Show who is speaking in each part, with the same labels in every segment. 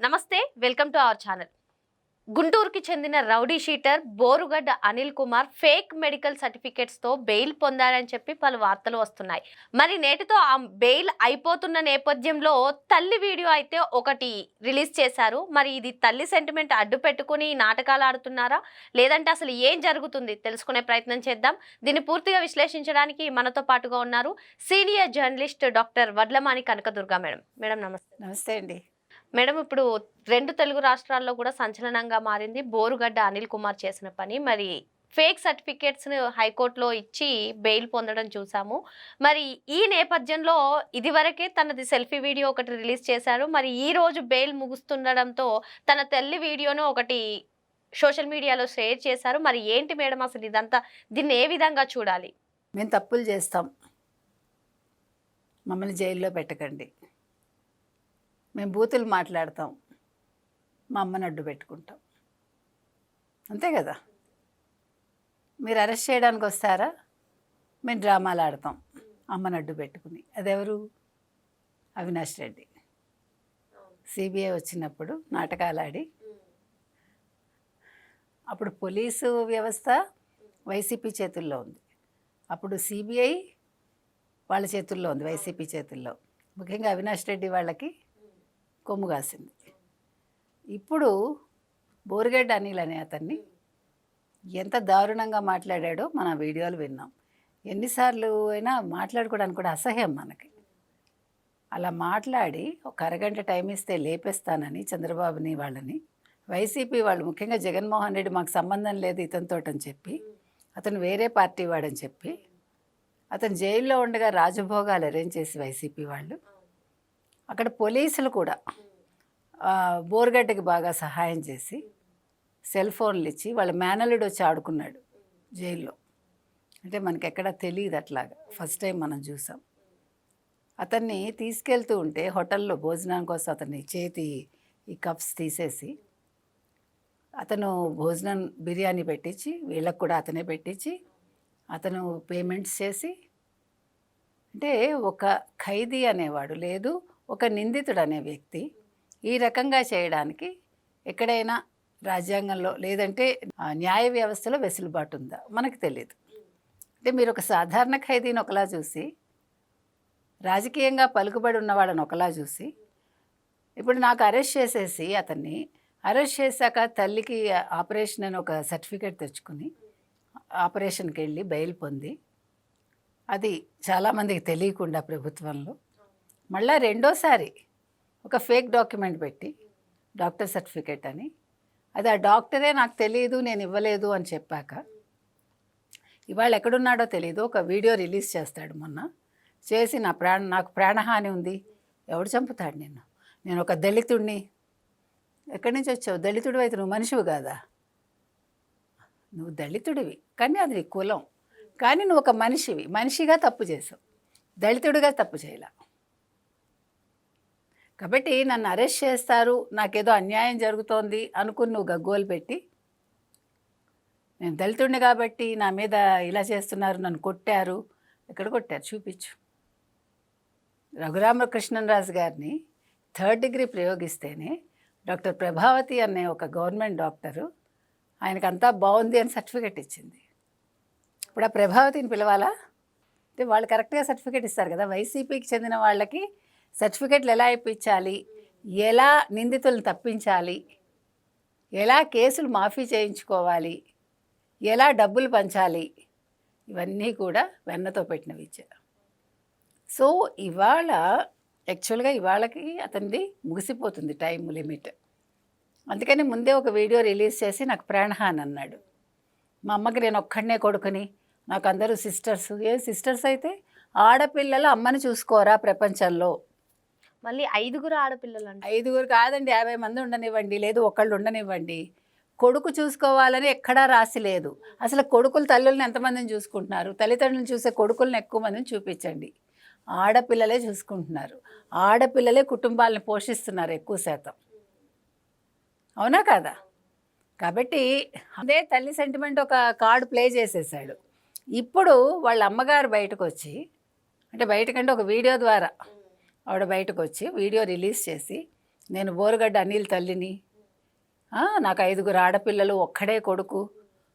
Speaker 1: నమస్తే welcome to our channel. గుంటూరుకి చెందిన rowdy sheeter Borugadda Anil Kumar fake medical సర్టిఫికేట్స్తో bail పొందారని చెప్పి పలు వార్తలు వస్తున్నాయి. మరి నేటితో ఆ బెయిల్ అయిపోతున్న నేపథ్యంలో తల్లి వీడియో అయితే ఒకటి రిలీజ్ చేశారు. మరి ఇది తల్లి సెంటిమెంట్ అడ్డు పెట్టుకుని నాటకాలు ఆడుతున్నారా? లేదంటే అసలు ఏం జరుగుతుంది? తెలుసుకునే ప్రయత్నం చేద్దాం. దీన్ని పూర్తిగా విశ్లేషించడానికి మనతో పాటుగా ఉన్నారు senior journalist doctor Vadlamani Kanakadurga madam. Madam నమస్తే.
Speaker 2: నమస్తే అండి.
Speaker 1: మేడం ఇప్పుడు రెండు తెలుగు రాష్ట్రాల్లో కూడా సంచలనంగా మారింది. బోరుగడ్డ అనిల్ కుమార్ చేసిన పని. మరి ఫేక్ సర్టిఫికేట్స్ హైకోర్టులో ఇచ్చి బెయిల్ పొందడం చూసాము. మరి ఈ నేపథ్యంలో ఇదివరకే తనది సెల్ఫీ వీడియో ఒకటి రిలీజ్ చేశారు. మరి ఈ రోజు బెయిల్ ముగుస్తుండడంతో తన తల్లి వీడియోను ఒకటి సోషల్ మీడియాలో షేర్ చేశారు. మరి ఏంటి మేడం అసలు ఇదంతా? దీన్ని ఏ విధంగా చూడాలి?
Speaker 2: మేము తప్పులు చేస్తాం. మమ్మల్ని జైల్లో పెట్టకండి. మేము బూతులు మాట్లాడతాం మా అమ్మని అడ్డు పెట్టుకుంటాం. అంతే కదా? మీరు అరెస్ట్ చేయడానికి వస్తారా? మేము డ్రామాలు ఆడతాం అమ్మని అడ్డు పెట్టుకుని. అదెవరు? అవినాష్ రెడ్డి. సిబిఐ వచ్చినప్పుడు నాటకాలు ఆడి అప్పుడు పోలీసు వ్యవస్థ వైసీపీ చేతుల్లో ఉంది. అప్పుడు సిబిఐ వాళ్ళ చేతుల్లో ఉంది వైసీపీ చేతుల్లో. ముఖ్యంగా అవినాష్ రెడ్డి వాళ్ళకి కొమ్ము కాసింది. ఇప్పుడు బోరిగడ్డ అనిల్ అనే అతన్ని ఎంత దారుణంగా మాట్లాడాడో మన వీడియోలు విన్నాం. ఎన్నిసార్లు అయినా మాట్లాడుకోవడానికి కూడా అసహ్యం మనకి. అలా మాట్లాడి ఒక అరగంట టైం ఇస్తే లేపేస్తానని చంద్రబాబుని వాళ్ళని వైసీపీ వాళ్ళు ముఖ్యంగా జగన్మోహన్ రెడ్డి మాకు సంబంధం లేదు ఇతనితో అని చెప్పి అతను వేరే పార్టీ వాడని చెప్పి అతను జైల్లో ఉండగా రాజభోగాలు అరేంజ్ చేసి వైసీపీ వాళ్ళు అక్కడ పోలీసులు కూడా బోర్గడ్డకి బాగా సహాయం చేసి సెల్ ఫోన్లు ఇచ్చి వాళ్ళ మేనల్లుడు వచ్చి ఆడుకున్నాడు జైల్లో. అంటే మనకి ఎక్కడ తెలియదు అట్లాగా. ఫస్ట్ టైం మనం చూసాం. అతన్ని తీసుకెళ్తూ ఉంటే హోటల్లో భోజనం కోసం అతన్ని చేతి ఈ కప్స్ తీసేసి అతను భోజనం బిర్యానీ పెట్టించి వీళ్ళకు కూడా అతనే పెట్టించి అతను పేమెంట్స్ చేసి అంటే ఒక ఖైదీ అనేవాడు లేదు ఒక నిందితుడు అనే వ్యక్తి ఈ రకంగా చేయడానికి ఎక్కడైనా రాజ్యాంగంలో లేదంటే న్యాయ వ్యవస్థలో వెసులుబాటు ఉందా? మనకు తెలియదు అంటే మీరు ఒక సాధారణ ఖైదీని ఒకలా చూసి రాజకీయంగా పలుకుబడి ఉన్న వాళ్ళని ఒకలా చూసి ఇప్పుడు నాకు అరెస్ట్ చేసేసి అతన్ని అరెస్ట్ చేశాక తల్లికి ఆపరేషన్ అని ఒక సర్టిఫికేట్ తెచ్చుకుని ఆపరేషన్కి వెళ్ళి బెయిల్ పొంది అది చాలామందికి తెలియకుండా ప్రభుత్వంలో మళ్ళా రెండోసారి ఒక ఫేక్ డాక్యుమెంట్ పెట్టి డాక్టర్ సర్టిఫికేట్ అని. అది ఆ డాక్టరే నాకు తెలియదు నేను ఇవ్వలేదు అని చెప్పాక ఇవాళ ఎక్కడున్నాడో తెలియదు ఒక వీడియో రిలీజ్ చేస్తాడు మొన్న. చేసి నా ప్రాణ నాకు ప్రాణహాని ఉంది. ఎవడు చంపుతాడు నిన్ను? నేను ఒక దళితుడిని ఎక్కడి నుంచి వచ్చావు? దళితుడు అయితే నువ్వు మనిషివి కాదా? నువ్వు దళితుడివి. కానీ అది నీ కులం. కానీ నువ్వు ఒక మనిషివి. మనిషిగా తప్పు చేసావు. దళితుడిగా తప్పు చేయలే. కాబట్టి నన్ను అరెస్ట్ చేస్తారు నాకేదో అన్యాయం జరుగుతోంది అనుకుని నువ్వు గగ్గోలు పెట్టి నేను దళితుడిని కాబట్టి నా మీద ఇలా చేస్తున్నారు నన్ను కొట్టారు. ఎక్కడ కొట్టారు? చూపించు. రఘురామకృష్ణరాజు గారిని థర్డ్ డిగ్రీ ప్రయోగిస్తేనే డాక్టర్ ప్రభావతి అనే ఒక గవర్నమెంట్ డాక్టరు ఆయనకు అంతా బాగుంది అని సర్టిఫికెట్ ఇచ్చింది. ఇప్పుడు ఆ ప్రభావతిని పిలవాలా? అంటే వాళ్ళు కరెక్ట్గా సర్టిఫికేట్ ఇస్తారు కదా వైసీపీకి చెందిన వాళ్ళకి సర్టిఫికెట్లు ఎలా ఇప్పించాలి? ఎలా నిందితులను తప్పించాలి? ఎలా కేసులు మాఫీ చేయించుకోవాలి? ఎలా డబ్బులు పంచాలి? ఇవన్నీ కూడా వెన్నతో పెట్టిన విద్య. సో ఇవాళ యాక్చువల్గా ఇవాళకి అతనిది ముగిసిపోతుంది టైం లిమిట్. అందుకని ముందే ఒక వీడియో రిలీజ్ చేసి నాకు ప్రాణహాని అన్నాడు. మా అమ్మకి నేను ఒక్కడనే కొడుకుని నాకు అందరూ సిస్టర్స్. ఏ సిస్టర్స్ అయితే ఆడపిల్లలు అమ్మని చూసుకోరా ప్రపంచంలో?
Speaker 1: మళ్ళీ ఐదుగురు ఆడపిల్లలు అండి
Speaker 2: ఐదుగురు కాదండి యాభై మంది ఉండనివ్వండి లేదు ఒకళ్ళు ఉండనివ్వండి. కొడుకు చూసుకోవాలని ఎక్కడా రాసి లేదు. అసలు కొడుకులు తల్లుల్ని ఎంతమందిని చూసుకుంటున్నారు? తల్లిదండ్రులను చూసే కొడుకులను ఎక్కువ మందిని చూపించండి. ఆడపిల్లలే చూసుకుంటున్నారు. ఆడపిల్లలే కుటుంబాలను పోషిస్తున్నారు ఎక్కువ శాతం. అవునా కాదా? కాబట్టి అదే తల్లి సెంటిమెంట్ ఒక కార్డు ప్లే చేసేసాడు ఇప్పుడు వాళ్ళ అమ్మగారు బయటకు వచ్చి అంటే బయటకంటే ఒక వీడియో ద్వారా ఆవిడ బయటకు వచ్చి వీడియో రిలీజ్ చేసి నేను బోరుగడ్డ అనిల్ తల్లిని నాకు ఐదుగురు ఆడపిల్లలు ఒక్కడే కొడుకు.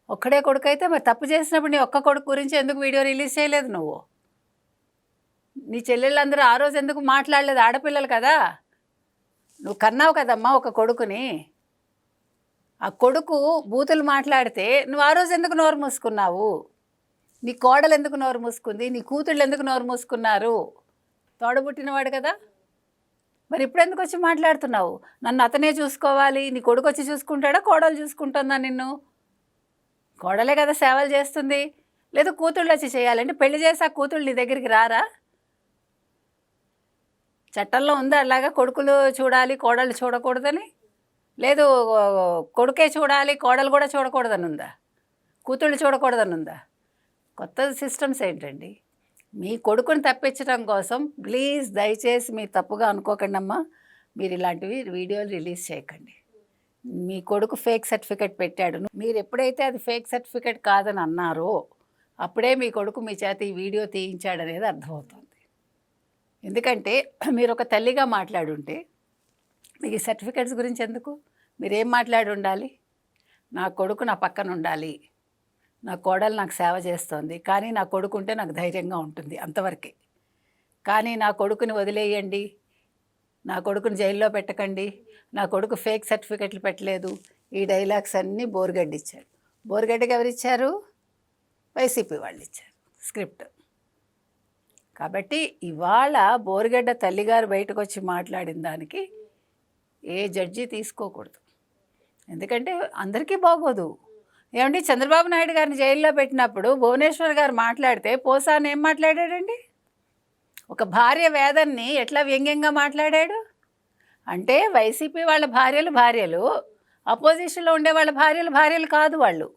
Speaker 2: ఒక్కడే కొడుకు అయితే మరి తప్పు చేసినప్పుడు నీ ఒక్క కొడుకు గురించి ఎందుకు వీడియో రిలీజ్ చేయలేదు నువ్వు? నీ చెల్లెళ్ళందరూ ఆ రోజు ఎందుకు మాట్లాడలేదు? ఆడపిల్లలు కదా. నువ్వు కన్నావు కదమ్మా ఒక కొడుకుని. ఆ కొడుకు బూతులు మాట్లాడితే నువ్వు ఆ రోజు ఎందుకు నోరు మూసుకున్నావు? నీ కోడలు ఎందుకు నోరు మూసుకుంది? నీ కూతుళ్ళు ఎందుకు నోరు మూసుకున్నారు? తోడబుట్టినవాడు కదా. మరి ఇప్పుడు ఎందుకు వచ్చి మాట్లాడుతున్నావు? నన్ను అతనే చూసుకోవాలి నీ కొడుకు వచ్చి చూసుకుంటాడా కోడలు చూసుకుంటుందా నిన్ను? కోడలే కదా సేవలు చేస్తుంది. లేదు కూతుళ్ళు వచ్చి చేయాలంటే పెళ్ళి చేసి ఆ కూతుళ్ళు నీ దగ్గరికి రారా? చట్టంలో ఉందా అలాగా కొడుకులు చూడాలి కోడలు చూడకూడదని? లేదు కొడుకే చూడాలి కోడలు కూడా చూడకూడదని ఉందా కూతుళ్ళు చూడకూడదని ఉందా కొత్త సిస్టమ్స్ ఏంటండి? మీ కొడుకుని తప్పించడం కోసం ప్లీజ్ దయచేసి మీరు తప్పుగా అనుకోకండి అమ్మా మీరు ఇలాంటివి వీడియోలు రిలీజ్ చేయకండి. మీ కొడుకు ఫేక్ సర్టిఫికెట్ పెట్టాడు. మీరు ఎప్పుడైతే అది ఫేక్ సర్టిఫికెట్ కాదని అన్నారో అప్పుడే మీ కొడుకు మీ చేత ఈ వీడియో తీయించాడనేది అర్థమవుతుంది. ఎందుకంటే మీరు ఒక తల్లిగా మాట్లాడుంటే మీకు ఈ సర్టిఫికెట్స్ గురించి ఎందుకు? మీరేం మాట్లాడి ఉండాలి నా కొడుకు నా పక్కన ఉండాలి నా కోడలు నాకు సేవ చేస్తోంది. కానీ నా కొడుకు ఉంటే నాకు ధైర్యంగా ఉంటుంది అంతవరకే. కానీ నా కొడుకుని వదిలేయండి. నా కొడుకుని జైల్లో పెట్టకండి. నా కొడుకు ఫేక్ సర్టిఫికెట్లు పెట్టలేదు. ఈ డైలాగ్స్ అన్నీ బోర్గడ్డ ఇచ్చారు బోర్గడ్డకి ఎవరు ఇచ్చారు? వైసీపీ వాళ్ళు ఇచ్చారు. స్క్రిప్ట్. కాబట్టి ఇవాళ బోరుగడ్డ తల్లిగారు బయటకు వచ్చి మాట్లాడిన దానికి ఏ జడ్జి తీసుకోకూడదు. ఎందుకంటే అందరికీ బాగోదు. ఏమండి? చంద్రబాబు నాయుడు గారిని జైల్లో పెట్టినప్పుడు భువనేశ్వర్ గారు మాట్లాడితే పోసాని ఏం మాట్లాడాడండి? ఒక భార్య వేదన్ని ఎట్లా వ్యంగ్యంగా మాట్లాడాడు? అంటే వైసీపీ వాళ్ళ భార్యలు భార్యలు అపోజిషన్లో ఉండే వాళ్ళ భార్యలు భార్యలు కాదు వాళ్ళు.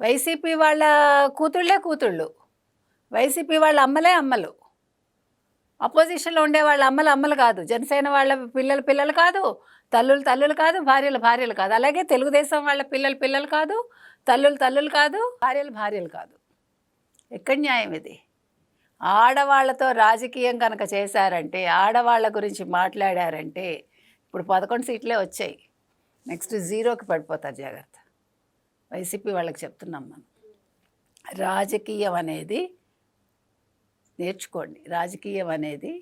Speaker 2: వైసీపీ వాళ్ళ కూతుళ్ళే కూతుళ్ళు. వైసీపీ వాళ్ళ అమ్మలే అమ్మలు. అపోజిషన్లో ఉండే వాళ్ళ అమ్మలు అమ్మలు కాదు. జనసేన వాళ్ళ పిల్లలు పిల్లలు కాదు. తల్లులు తల్లులు కాదు. భార్యలు భార్యలు కాదు. అలాగే తెలుగుదేశం వాళ్ళ పిల్లలు పిల్లలు కాదు. తల్లులు తల్లులు కాదు. భార్యలు భార్యలు కాదు. ఎక్కడ న్యాయం ఇది? ఆడవాళ్ళతో రాజకీయం కనుక చేశారంటే ఆడవాళ్ళ గురించి మాట్లాడారంటే ఇప్పుడు పదకొండు సీట్లే వచ్చాయి. నెక్స్ట్ జీరోకి పడిపోతారు జాగ్రత్త. వైసీపీ వాళ్ళకి చెప్తున్నాం మనం. రాజకీయం అనేది నేర్చుకోండి. రాజకీయం అనేది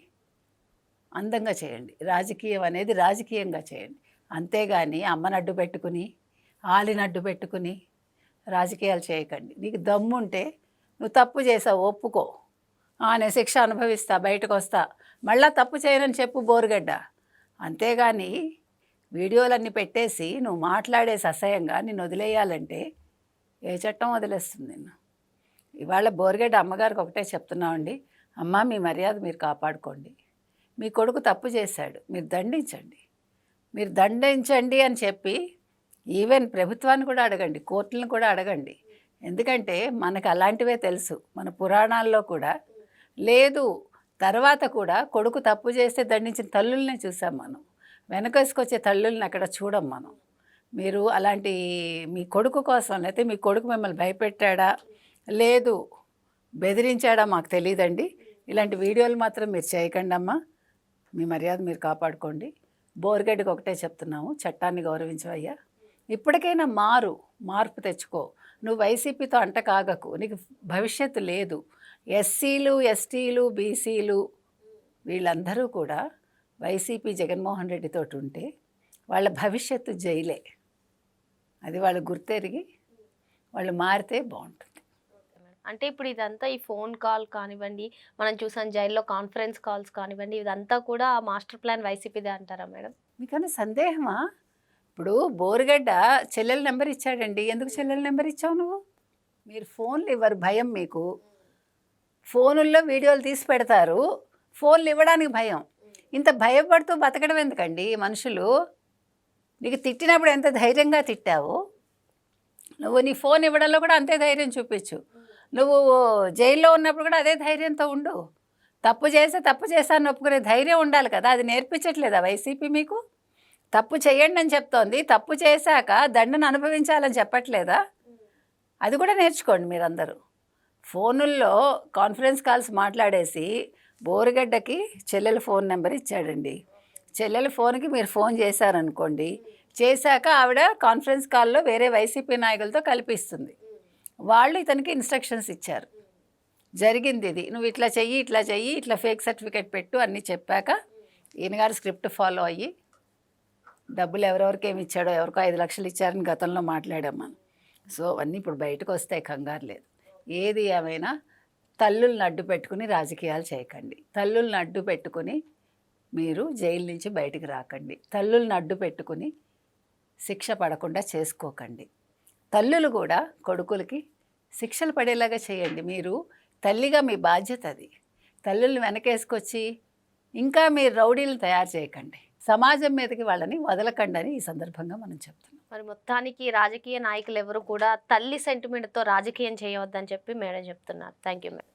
Speaker 2: అందంగా చేయండి. రాజకీయం అనేది రాజకీయంగా చేయండి. అంతేగాని అమ్మని అడ్డు పెట్టుకుని ఆలిని అడ్డు పెట్టుకుని రాజకీయాలు చేయకండి. నీకు దమ్ముంటే నువ్వు తప్పు చేసావు ఒప్పుకో. నేను శిక్ష అనుభవిస్తా బయటకు వస్తా మళ్ళా తప్పు చేయనని చెప్పు బోరుగడ్డ. అంతేగాని వీడియోలన్నీ పెట్టేసి నువ్వు మాట్లాడేసి అసహ్యంగా నిన్ను వదిలేయాలంటే ఏ చట్టం వదిలేస్తుంది నిన్ను? ఇవాళ బోర్గడ్డ అమ్మగారికి ఒకటే చెప్తున్నామండి అమ్మ మీ మర్యాద మీరు కాపాడుకోండి. మీ కొడుకు తప్పు చేశాడు మీరు దండించండి. మీరు దండించండి అని చెప్పి ఈవెన్ ప్రభుత్వాన్ని కూడా అడగండి కోర్టులను కూడా అడగండి. ఎందుకంటే మనకు అలాంటివే తెలుసు మన పురాణాల్లో కూడా. లేదు తర్వాత కూడా కొడుకు తప్పు చేస్తే దండించిన తల్లుల్నే చూసాం మనం. వెనకేసుకొచ్చే తల్లుల్ని అక్కడ చూడం మనం. మీరు అలాంటి మీ కొడుకు కోసం లేకపోతే మీ కొడుకు మిమ్మల్ని భయపెట్టాడా? లేదు. బెదిరించాడా మాకు తెలియదండి ఇలాంటి వీడియోలు మాత్రం మీరు చేయకండి అమ్మా. మీ మర్యాద మీరు కాపాడుకోండి. బోర్గడ్డికి ఒకటే చెప్తున్నాము చట్టాన్ని గౌరవించవయ్యా. ఇప్పటికైనా మారు మార్పు తెచ్చుకో. నువ్వు వైసీపీతో అంట కాగకు. నీకు భవిష్యత్తు లేదు. ఎస్సీలు ఎస్టీలు బీసీలు వీళ్ళందరూ కూడా వైసీపీ జగన్మోహన్ రెడ్డితో ఉంటే వాళ్ళ భవిష్యత్తు జైలే. అది వాళ్ళు గుర్తెరిగి వాళ్ళు మారితే బాగుంటుంది.
Speaker 1: అంటే ఇప్పుడు ఇదంతా ఈ ఫోన్ కాల్ కానివ్వండి మనం చూసాం జైల్లో కాన్ఫరెన్స్ కాల్స్ కానివ్వండి ఇదంతా కూడా మాస్టర్ ప్లాన్ వైసీపీదే అంటారా మేడం?
Speaker 2: మీకన్నా సందేహమా? ఇప్పుడు బోరుగడ్డ చెల్లెల నెంబర్ ఇచ్చాడండి. ఎందుకు చెల్లెల నెంబర్ ఇచ్చావు నువ్వు? మీరు ఫోన్లు ఇవ్వరు భయం మీకు. ఫోనుల్లో వీడియోలు తీసి పెడతారు ఫోన్లు ఇవ్వడానికి భయం. ఇంత భయపడుతూ బతకడం ఎందుకండి మనుషులు? నీకు తిట్టినప్పుడు ఎంత ధైర్యంగా తిట్టావు? నువ్వు నీ ఫోన్ ఇవ్వడంలో కూడా అంతే ధైర్యం చూపించు. నువ్వు జైల్లో ఉన్నప్పుడు కూడా అదే ధైర్యంతో ఉండు. తప్పు చేస్తే తప్పు చేశాను ఒప్పుకునే ధైర్యం ఉండాలి కదా. అది నేర్పించట్లేదా వైసీపీ మీకు? తప్పు చేయండి అని చెప్తోంది. తప్పు చేశాక దండను అనుభవించాలని చెప్పట్లేదా? అది కూడా నేర్చుకోండి మీరందరూ. ఫోనుల్లో కాన్ఫరెన్స్ కాల్స్ మాట్లాడేసి బోరుగడ్డకి చెల్లెల ఫోన్ నెంబర్ ఇచ్చాడండి. చెల్లెల ఫోన్కి మీరు ఫోన్ చేశారనుకోండి చేశాక ఆవిడ కాన్ఫరెన్స్ కాల్లో వేరే వైసీపీ నాయకులతో కల్పిస్తుంది. వాళ్ళు ఇతనికి ఇన్స్ట్రక్షన్స్ ఇచ్చారు. జరిగింది ఇది. నువ్వు ఇట్లా చెయ్యి ఇట్లా చెయ్యి ఇట్లా ఫేక్ సర్టిఫికేట్ పెట్టు అన్నీ చెప్పాక ఈయనగారు స్క్రిప్ట్ ఫాలో అయ్యి డబ్బులు ఎవరెవరికి ఏమి ఇచ్చాడో ఎవరికో ఐదు లక్షలు ఇచ్చారని గతంలో మాట్లాడాం మనం సో అవన్నీ ఇప్పుడు బయటకు వస్తాయి కంగారు లేదు. ఏది ఏమైనా తల్లుల్ని అడ్డు పెట్టుకుని రాజకీయాలు చేయకండి. తల్లుల్ని అడ్డు పెట్టుకుని మీరు జైలు నుంచి బయటికి రాకండి. తల్లుల్ని అడ్డు పెట్టుకుని శిక్ష పడకుండా చేసుకోకండి. తల్లులు కూడా కొడుకులకి శిక్షలు పడేలాగా చేయండి. మీరు తల్లిగా మీ బాధ్యత అది. తల్లుల్ని వెనకేసుకొచ్చి ఇంకా మీరు రౌడీలను తయారు చేయకండి. సమాజం మీదకి వాళ్ళని వదలకండి అని ఈ సందర్భంగా మనం చెప్తున్నాం.
Speaker 1: మరి మొత్తానికి రాజకీయ నాయకులు ఎవరు కూడా తల్లి సెంటిమెంట్తో రాజకీయం చేయవద్దని చెప్పి మేడం చెప్తున్నారు. Thank you madam